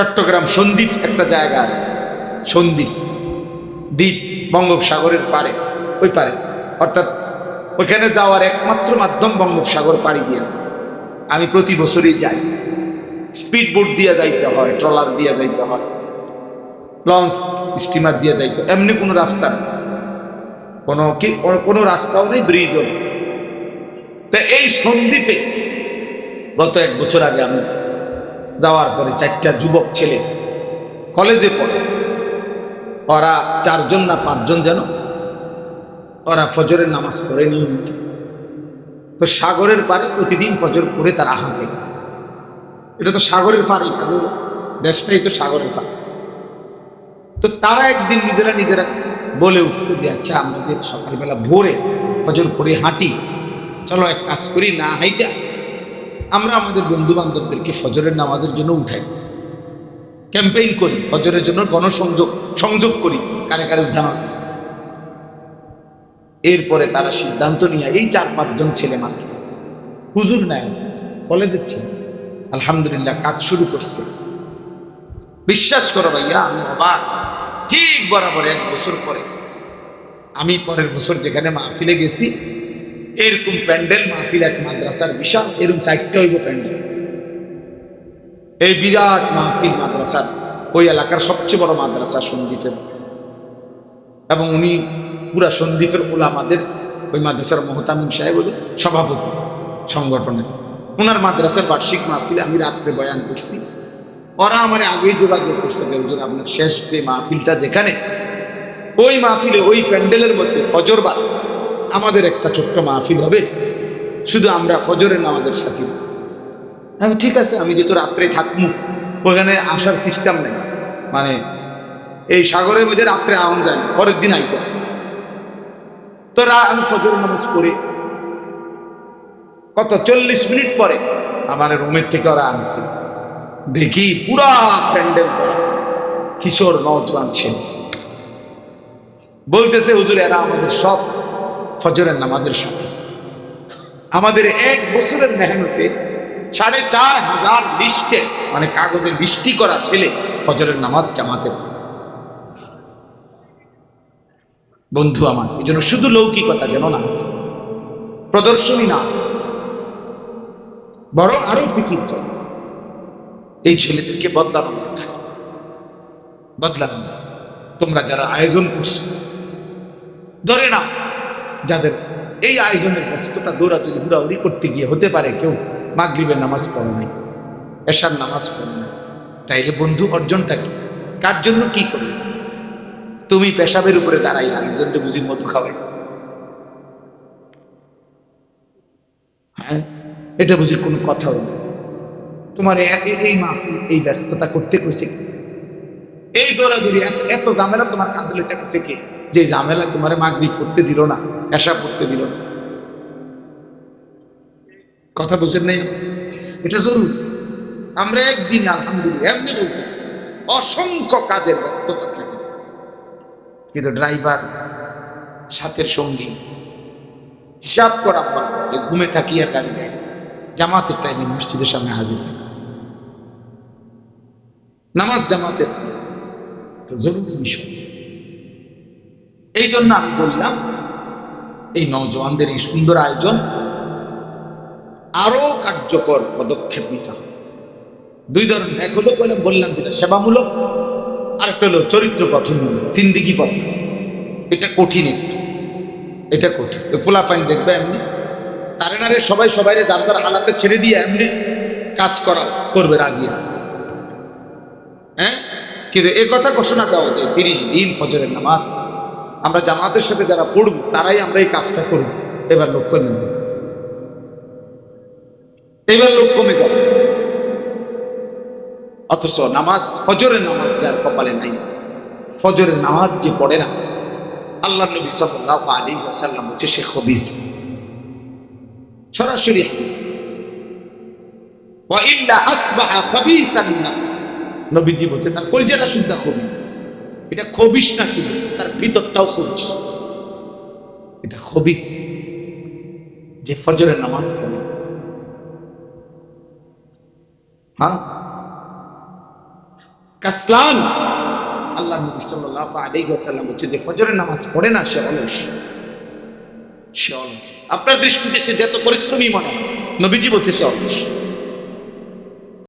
চট্টগ্রাম সন্দ্বীপ একটা জায়গা আছে সন্দ্বীপ দ্বীপ বঙ্গোপসাগরের পারে ওই পারে অর্থাৎ ওইখানে যাওয়ার একমাত্র মাধ্যম বঙ্গোপসাগর পাড়ি দিয়ে। আমি প্রতি বছরই যাই স্পিড বোট দিয়ে যাইতে হয়, ট্রলার দিয়ে যাইতে হয়, লঞ্চ স্টিমার দিয়ে যাইতে। এমনি কোনো রাস্তা নেই। কোনো কি, কোনো রাস্তাও নেই, ব্রিজও নেই তা এই সন্দ্বীপে গত এক বছর আগে আমি যাওয়ার পরে চারটা যুবক ছেলে কলেজে পড়ে। ওরা চারজন না পাঁচজন যেন ওরা ফজরের নামাজ পড়ে নিয়মিত। তো সাগরের পারে প্রতিদিন ফজর পড়ে তারা হাঁটে এটা তো সাগরের পারে সাগর দেশটাই তো সাগরের পার। তো তারা একদিন নিজেরা নিজেরা বলে উঠছে যে আচ্ছা আমরা যে সকালবেলা ভোরে ফজর পড়ে হাঁটি, চলো এক কাজ করি, না হাইটা। আমরা আমাদের বন্ধু বান্ধবদেরকে ফজরের নামাজের জন্য উঠাই। ক্যাম্পেইন করি, ফজরের জন্য গণসংযোগ, সংযোগ করি, কারে কারে উঠানো এরপরে তারা সিদ্ধান্ত নিয়ে, এই চার পাঁচজন ছেলে মাত্র। হুজুর নেয় কলেজের ছেলে। আলহামদুলিল্লাহ, কাজ শুরু করছে। বিশ্বাস করো ভাইয়া, আমি অবাক। ঠিক বরাবর এক বছর পরে, আমি পরের বছর যেখানে মাহফিলে গেছি এরকম প্যান্ডেল, মাহফিল এক মাদ্রাসার বিশাল, এরকম চারটে হইব প্যান্ডেল। এই বিরাট মাহফিল মাদ্রাসার, ওই এলাকার সবচেয়ে বড় মাদ্রাসা সন্দীপের। এবং উনি পুরা সন্দীপের ওলামাদের, ওই মাদ্রাসার মহতামিম সাহেব হলেন সভাপতি, সংগঠনের। ওনার মাদ্রাসার বার্ষিক মাহফিলে আমি রাত্রে বয়ান করছি। ওরা আমার আগেই যোগাযোগ করছে যে, হুজুর, আপনার শেষ যে মাহফিলটা যেখানে, ওই মাহফিলে, ওই প্যান্ডেলের মধ্যে ফজরবার আমাদের একটা ছোট্ট মাহফিল হবে। শুধু আমরা ফজরের নামাজের সাথে। আমি ঠিক আছে, আমি যেহেতু রাত্রে থাকব, ওখানে আসার সিস্টেম নেই। মানে এই সাগরের মধ্যে রাত্রে আহন যায় পরের দিন আইতো তো আমি ফজর নামাজ পড়ি। কত? চল্লিশ মিনিট পরে আমার রুমের থেকে ওরা আনছে। দেখি পুরা প্যান্ডেল কিশোর নজওয়ান ছেলে। বলতেছে, হুজুর, এরা আমাদের সব ফজরের নামাজের সাথে। আমাদের এক বছরের মেহনতে সাড়ে চার হাজার লিস্টে মানে কাগজের বৃষ্টি করা ছেলে ফজরের নামাজ জামাতে বন্ধু আমার, এই জন্য শুধু লৌকিকতা যেন না, প্রদর্শনী না, বরং আরও ফিকির চাই। এই ছেলেদেরকে বদলানো দরকার। বদলানো তোমরা যারা আয়োজন করছ, ধরে না যাদের এই আয়োজনের ব্যস্ততা দৌড়াদৌড়ি ঘুরাঘুরি করতে গিয়ে হতে পারে কেউ মাগরিবের নামাজ পড়ে নাই, এশার নামাজ পড়ে নাই। তাইলে বন্ধু অর্জনটা কি? কার জন্য কি করবে? তুমি পেশাবের উপরে দাঁড়াই আরেকজনকে বুঝি মধু খাওয়াই। হ্যাঁ এটা বুঝি কোনো কথা হলো তোমার এই মাহফিল, এই ব্যস্ততা করতে কইছে কে? এই দৌড়াদৌড়ি, এত এত ঝামেলা তোমার লইতে করছে কে? যে ঝামেলা তোমার মাগরিব করতে দিল না এসা করতে দিল না। কথা বুঝেন নাই? এটা জরুরি। আমরা একদিন, আলহামদুলিল্লাহ, এমনি বলতেছি, অসংখ্য কাজের ব্যস্ততা থাকে। কিন্তু ড্রাইভার, সাথের সঙ্গী, হিসাব করা যে ঘুমে থাকি আর গাড়ি যায়। জামাতের টাইমে মসজিদের সামনে হাজির থাকে নামাজ জামাতের। তো জরুরি বিষয়। এই জন্য আমি বললাম, এই নওজওয়ানদের এই সুন্দর আয়োজন আরও কার্যকর পদক্ষেপ নিতে হবে। দুই ধরনের, এক হলো বলে বললাম যেটা সেবামূলক, আরেকটা হলো চরিত্র গঠনমূলক, জিন্দিগি পথ। এটা কঠিন একটু, এটা কঠিন। পোলা পাইন দেখবে এমনি, তারে নারে সবাই সবাই যার যার হালাতে ছেড়ে দিয়ে এমনি কাজ করা করবে, রাজি আছে। হ্যাঁ? কিন্তু এ কথা ঘোষণা দেওয়া যে তিরিশ দিন ফজরের নামাজ আমরা জামাতের সাথে যারা পড়ব, তারাই আমরা এই কাজটা করব। এবার লোক কমে যাবে। এবার লোক কমে যাবে। অথচ নামাজ, ফজরের নামাজ যার কপালে নাই। ফজরের নামাজ যে পড়ে না, আল্লাহ নবী সাল্লাল্লাহু আলাইহি ওয়াসাল্লাম হচ্ছে সে খবিস সরাসরি হাদিস। নবীজি বলছে তার কলজাটা শুদ্ধ খবিস এটা খবিস না শুধু তার ভিতরটাও খবিস এটা খবিস যে ফজরের নামাজ পড়ে। হ্যাঁ? কাসলান। আল্লাহ নবী সাল্লাল্লাহু আলাইহি ওয়াসাল্লাম বলছে যে ফজরের নামাজ পড়ে না, সে অলস। সে অলস। আপনার দৃষ্টিতে সে যত পরিশ্রমী মনে নবীজি বলছে সে অলস।